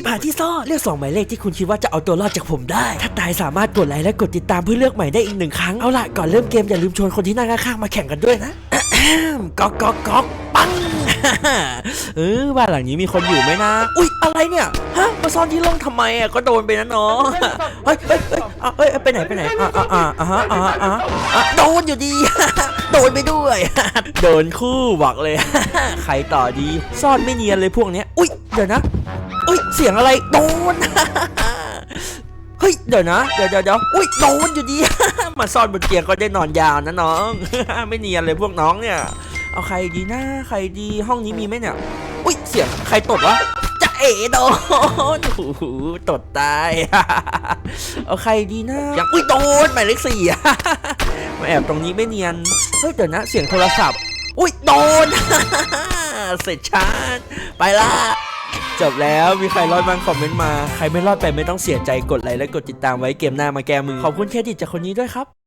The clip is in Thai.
รีบหาที่ซ่อนเลือกสองหมายเลขที่คุณคิดว่าจะเอาตัวรอดจากผมได้ ถ้าตายสามารถกดไลค์และกดติดตามเพื่อเลือกใหม่ได้อีกหนึ่งครั้ง เอาล่ะก่อนเริ่มเกมอย่าลืมชวนคนที่นั่งข้างๆมาแข่งกันด้วยนะก๊อกก๊อกก๊อก ปังเออบ้านหลังนี้มีคนอยู่ไหมนะ อุ๊ยอะไรเนี่ย ฮะ มาซ่อนที่ร่องทำไมอะ ก็โดนไปนะเนาะเฮ้ยเฮ้ยเฮ้ยเฮ้ย ไปไหนไปไหน อะอะอะอะอะอะโดนอยู่ดี โดนไปด้วย โดนคู่บอกเลย ใครต่อดี ซ่อนไม่เนียนเลยพวกเนี้ย อุ๊ยเดี๋ยวนะ อุ๊ยเสียงอะไร โดนเฮ้ยเดี๋ยวนะเดี๋ยวเดี๋ยวเดี๋ยวอุ๊ยโดนอยู่ดี มาซ่อนบนเตียงก็ได้นอนยาวนะน้อง ไม่เนียนเลยพวกน้องเนี่ย เอาใครดีนะใครดีห้องนี้มีไหมเนี่ย อุ๊ยเสียงใครตดวะจะเอ๋โดนโอ้โหตดตายเอาใครดีนะยังอุ๊ยโดนหมายเลขสี่มาแอบตรงนี้ไม่เนียนเฮ้ยเดี๋ยวนะเสียงโทรศัพท์ อุ๊ยโดนเสร็จชาร์จไปละจบแล้ว มีใครรอดบ้างคอมเมนต์มา ใครไม่รอดไปไม่ต้องเสียใจกดไลค์และกดติดตามไว้เกมหน้ามาแก้มือ ขอบคุณเครดิตจากคนนี้ด้วยครับ